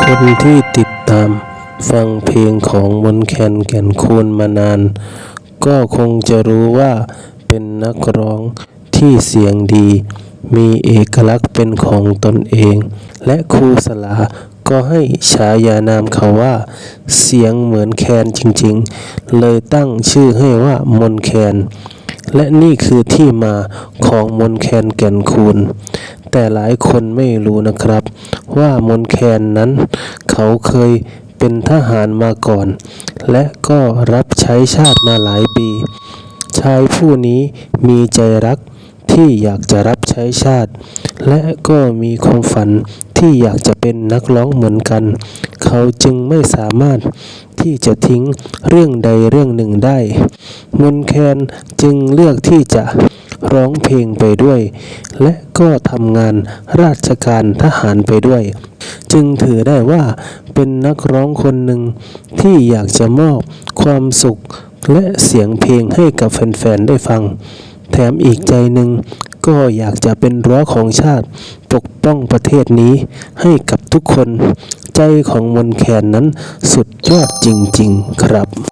คนที่ติดตามฟังเพลงของมนแคนแก่นคูนมานาน ก็คงจะรู้ว่าเป็นนักร้องที่เสียงดี มีเอกลักษณ์เป็นของตนเอง และครูสลาก็ให้ฉายานามเขาว่า เสียงเหมือนแคนจริงๆ เลยตั้งชื่อให้ว่ามนแคน และนี่คือที่มาของมนแคนแก่นคูน แต่หลายคนไม่รู้นะครับ ว่ามนแคนนั้น เขาเคยเป็นทหารมาก่อน และก็รับใช้ชาติมาหลายปี ชายผู้นี้มีใจรักที่อยากจะรับใช้ชาติ และก็มีความฝันที่อยากจะเป็นนักร้องเหมือนกัน เขาจึงไม่สามารถที่จะทิ้งเรื่องใดเรื่องหนึ่งได้มนแคนจึงเลือกที่จะ ร้องเพลงไปด้วย และก็ทำงานราชการทหารไปด้วย จึงถือได้ว่าเป็นนักร้องคนหนึ่งที่อยากจะมอบความสุขและเสียงเพลงให้กับแฟนๆ ได้ฟัง แถมอีกใจหนึ่งก็อยากจะเป็นรั้วของชาติ ปกป้องประเทศนี้ให้กับทุกคน ใจของมนแคนนั้นสุดยอดจริง ๆ ครับ